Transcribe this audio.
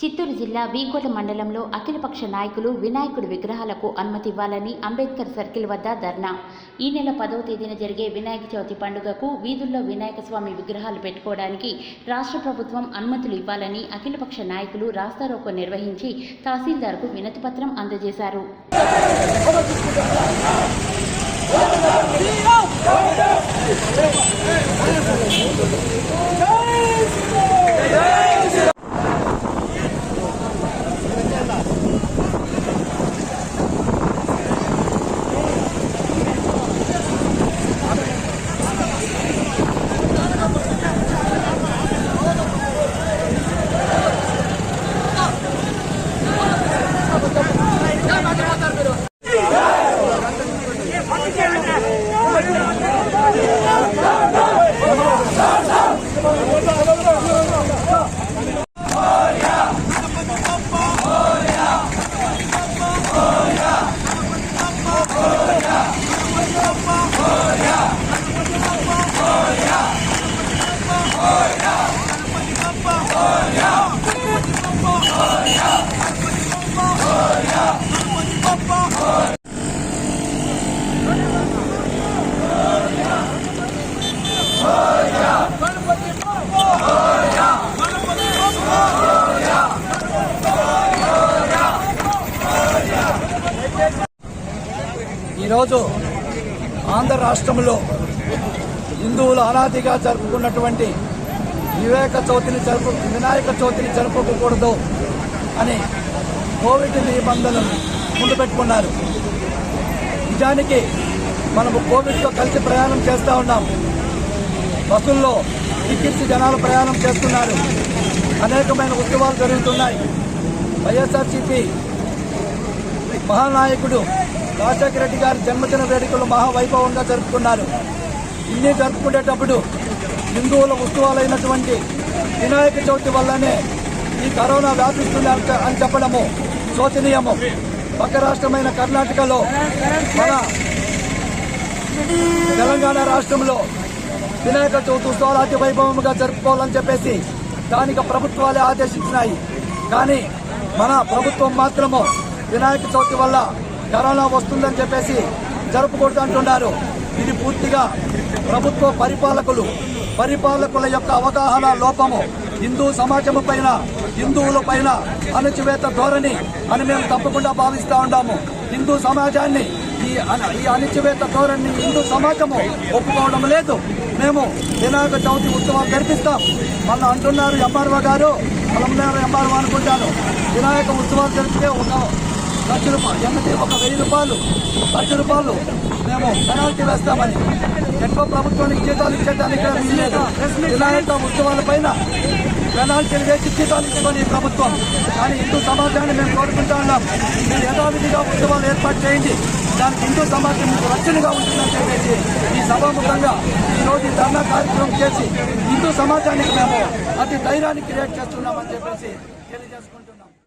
చిత్తూరు జిల్లా వీకోట మండలంలో అఖిలపక్ష నాయకులు వినాయకుడి విగ్రహాలకు అనుమతి ఇవ్వాలని అంబేద్కర్ సర్కిల్ వద్ద ధర్నా. ఈ నెల పదవ తేదీన జరిగే వినాయక చవితి పండుగకు వీధుల్లో వినాయక స్వామి విగ్రహాలు పెట్టుకోవడానికి రాష్ట్ర ప్రభుత్వం అనుమతులు ఇవ్వాలని అఖిలపక్ష నాయకులు రాస్తారోకో నిర్వహించి తహసీల్దార్కు వినతిపత్రం అందజేశారు. ఈరోజు ఆంధ్ర రాష్ట్రంలో హిందువులు అనాదిగా జరుపుకున్నటువంటి వివేక చవితిని జరుపు వినాయక చవితిని జరుపుకోకూడదు అని కోవిడ్ నిబంధనలు ముందు పెట్టుకున్నారు. నిజానికి మనము కోవిడ్తో కలిసి ప్రయాణం చేస్తూ ఉన్నాం. బస్సుల్లో చికిత్స జనాలు ప్రయాణం చేస్తున్నారు. అనేకమైన ఉద్యమాలు జరుగుతున్నాయి. వైఎస్ఆర్సీపీ మహానాయకుడు రాజశేఖర రెడ్డి గారి జన్మదిన వేడుకలు మహావైభవంగా జరుపుకున్నారు. ఇన్ని జరుపుకునేటప్పుడు హిందువుల ఉత్సవాలైనటువంటి వినాయక చవితి వల్లనే ఈ కరోనా వ్యాపిస్తుంది అని చెప్పడము శోచనీయము. పక్క రాష్ట్రమైన కర్ణాటకలో మన తెలంగాణ రాష్ట్రంలో వినాయక చవితి ఉత్సవాలు అతి వైభవంగా జరుపుకోవాలని చెప్పేసి స్థానిక ప్రభుత్వాలే ఆదేశించినాయి. కానీ మన ప్రభుత్వం మాత్రము వినాయక చవితి వల్ల కరోనా వస్తుందని చెప్పేసి జరుపుకూడదు అంటున్నారు. ఇది పూర్తిగా ప్రభుత్వ పరిపాలకులు పరిపాలకుల యొక్క అవగాహన లోపము. హిందూ సమాజము పైన హిందువుల పైన అణచివేత ధోరణి అని మేము తప్పకుండా భావిస్తూ ఉన్నాము. హిందూ సమాజాన్ని ఈ ఈ అణచివేత ధోరణి హిందూ సమాజము ఒప్పుకోవడం లేదు. మేము వినాయక చవితి ఉత్సవం జరిపిస్తాం. మొన్న అంటున్నారు ఎంఆర్ఓ గారు. పొలంనేరు ఎంఆర్ఓ అనుకుంటాను. వినాయక ఉత్సవాలు జరిపితే ఒక లక్ష రూపాయలు. ఎనిమిది ఒక వెయ్యి రూపాయలు. లక్ష రూపాయలు. మేము పెనాల్టీ వేస్తామని. ఎక్కువ ప్రభుత్వానికి జీతాలు వినాయక ఉత్సవాల పైన పెనాల్టీలు వేసి జీతాలు ఇచ్చుకొని ప్రభుత్వం. కానీ హిందూ సమాజాన్ని మేము కోరుకుంటా ఉన్నాం. మీరు యథావిధిగా ఉత్సవాలు ఏర్పాటు చేయండి. దానికి హిందూ సమాజం మీకు రక్షణగా ఉంటుందని చెప్పేసి ఈ సభాముఖంగా ఈ రోజు ఈ ధర్నా కార్యక్రమం చేసి హిందూ సమాజానికి మేము అతి ధైర్యాన్ని క్రియేట్ చేస్తున్నామని చెప్పేసి తెలియజేసుకుంటున్నాం.